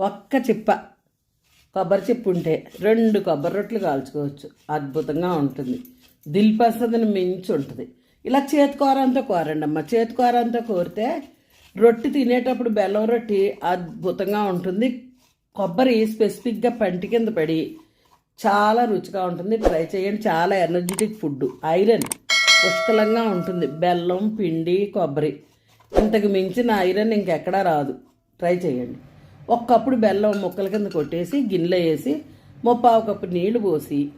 ఒక్క చిప్ప. కొబ్బరి చిప్పు ఉంటే రెండు కొబ్బరి రొట్టెలు కాల్చుకోవచ్చు. అద్భుతంగా ఉంటుంది. దిల్ పసందని మించి ఉంటుంది. ఇలా చేతికూరంతా కోరండి అమ్మ చేతికూరంతా కోరితే రొట్టె తినేటప్పుడు బెల్లం రొట్టి అద్భుతంగా ఉంటుంది. కొబ్బరి స్పెసిఫిక్గా పంటి కింద పడి చాలా రుచిగా ఉంటుంది. ట్రై చేయండి. చాలా ఎనర్జెటిక్ ఫుడ్. ఐరన్ పుష్కలంగా ఉంటుంది. బెల్లం పిండి కొబ్బరి. ఇంతకు మించిన ఐరన్ ఇంకెక్కడా రాదు. ట్రై చేయండి. ఒక్కప్పుడు బెల్లం ముక్కల కింద కొట్టేసి గిన్నెలో వేసి ముప్పావు కప్పు నీళ్ళు పోసి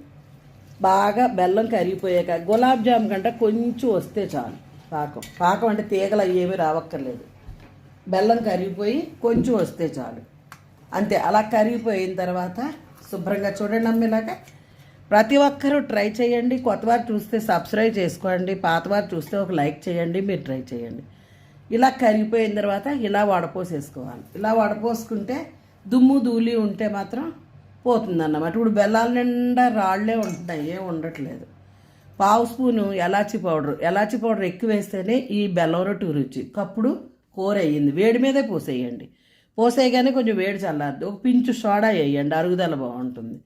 బాగా బెల్లం కరిగిపోయాక గులాబ్ జామ్ కంటే కొంచెం వస్తే చాలు పాకం. పాకం అంటే తీగలు అవి ఏమీ రావక్కర్లేదు. బెల్లం కరిగిపోయి కొంచెం వస్తే చాలు. అంతే అలా కరిగిపోయిన తర్వాత శుభ్రంగా చూడండి అమ్మేలాగా ప్రతి ఒక్కరూ ట్రై చేయండి. కొత్తవారు చూస్తే సబ్స్క్రైబ్ చేసుకోండి. పాతవారు చూస్తే ఒక లైక్ చేయండి. మీరు ట్రై చేయండి. ఇలా కరిగిపోయిన తర్వాత ఇలా వడపోసేసుకోవాలి. ఇలా వడపోసుకుంటే దుమ్ము ధూళి ఉంటే మాత్రం పోతుందన్నమాట. ఇప్పుడు బెల్లాల నిండా రాళ్ళే ఉంటున్నాయి ఏం ఉండట్లేదు. పావు స్పూను ఎలాచి పౌడర్. ఎలాచి పౌడర్ ఎక్కువ వేస్తేనే ఈ బెల్లం రొట్టి రుచి. కప్పుడు కూర అయ్యింది. వేడి మీదే పోసేయండి. పోసేయగానే కొంచెం వేడి చల్లారదు. ఒక పించు సోడా వేయండి అరుగుదల బాగుంటుంది.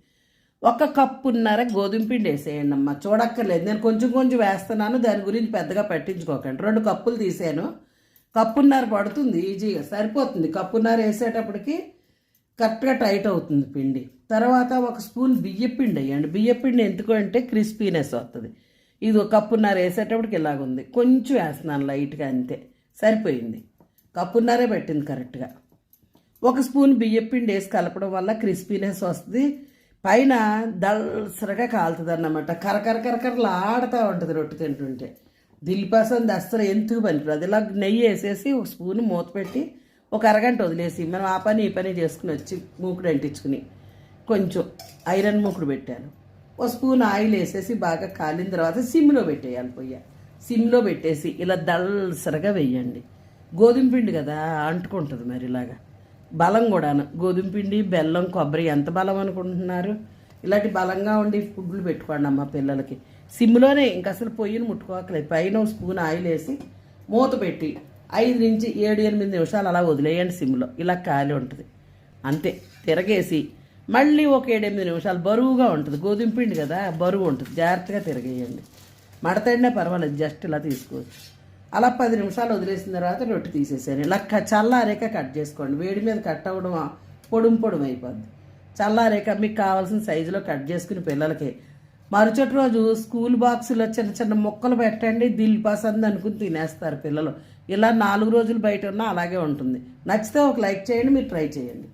ఒక కప్పున్నర గోధుమ పిండి వేసేయండి అమ్మ. చూడక్కర్లేదు. నేను కొంచెం కొంచెం వేస్తున్నాను. దాని గురించి పెద్దగా పట్టించుకోకండి. రెండు కప్పులు తీసాను. కప్పున్నర పడుతుంది ఈజీగా సరిపోతుంది. కప్పున్నర వేసేటప్పటికి కరెక్ట్గా టైట్ అవుతుంది పిండి. తర్వాత ఒక స్పూన్ బియ్యపిండి వేయండి. బియ్యపిండి ఎందుకు అంటే క్రిస్పీనెస్ వస్తుంది. ఇది ఒక కప్పున్నర వేసేటప్పటికి ఇలాగుంది. కొంచెం వేస్తున్నాను లైట్గా అంతే. సరిపోయింది. కప్పున్నరే పెట్టింది కరెక్ట్గా. ఒక స్పూన్ బియ్యపిండి వేసి కలపడం వల్ల క్రిస్పీనెస్ వస్తుంది. పైన దల్సరగా కాలుతుంది అన్నమాట కరకర కరకరలాడుతూ ఉంటుంది రొట్టె తింటుంటే. దిల్పాసం అస్సలు ఎందుకు పనికిరాదు ఇలా నెయ్యి వేసేసి ఒక స్పూన్ మూత పెట్టి ఒక అరగంట వదిలేసి మనం ఆ పని ఈ పని చేసుకుని వచ్చి మూకుడు అంటించుకుని కొంచెం ఐరన్ మూకుడు పెట్టాను. ఒక స్పూన్ ఆయిల్ వేసేసి బాగా కాలిన తర్వాత సిమ్లో పెట్టేయాలి పొయ్య. సిమ్లో పెట్టేసి ఇలా దల్సరగా వేయండి. గోధుమ పిండి కదా అంటుకుంటుంది మరి ఇలాగా. బలం కూడాను గోధుమ పిండి బెల్లం కొబ్బరి ఎంత బలం అనుకుంటున్నారు? ఇలాంటి బలంగా ఉండి ఫుడ్లు పెట్టుకోండి అమ్మ పిల్లలకి. సిమ్లోనే ఇంక అసలు పొయ్యిని ముట్టుకోకలేదు పైన స్పూన్ ఆయిల్ వేసి మూత పెట్టి ఐదు నుంచి ఏడు ఎనిమిది నిమిషాలు అలా వదిలేయండి సిమ్లో. ఇలా ఖాళీ ఉంటుంది. అంతే. తిరగేసి మళ్ళీ ఒక ఏడెనిమిది నిమిషాలు బరువుగా ఉంటుంది. గోధుమ పిండి కదా బరువు ఉంటుంది. జాగ్రత్తగా తిరగేయండి. మడతడినా పర్వాలేదు. జస్ట్ ఇలా తీసుకోవచ్చు. అలా పది నిమిషాలు వదిలేసిన తర్వాత రొట్టె తీసేసాను ఇలా చల్లారేక కట్ చేసుకోండి. వేడి మీద కట్ అవ్వడం పొడుం పొడుం అయిపోద్ది. చల్లారేక మీకు కావాల్సిన సైజులో కట్ చేసుకుని పిల్లలకి. మరుసటి రోజు స్కూల్ బాక్సులో చిన్న చిన్న ముక్కలు పెట్టండి దిల్ పసంద్ అనుకుని తినేస్తారు పిల్లలు. ఇలా నాలుగు రోజులు బయట ఉన్నా అలాగే ఉంటుంది. నచ్చితే ఒక లైక్ చేయండి మీరు ట్రై చేయండి.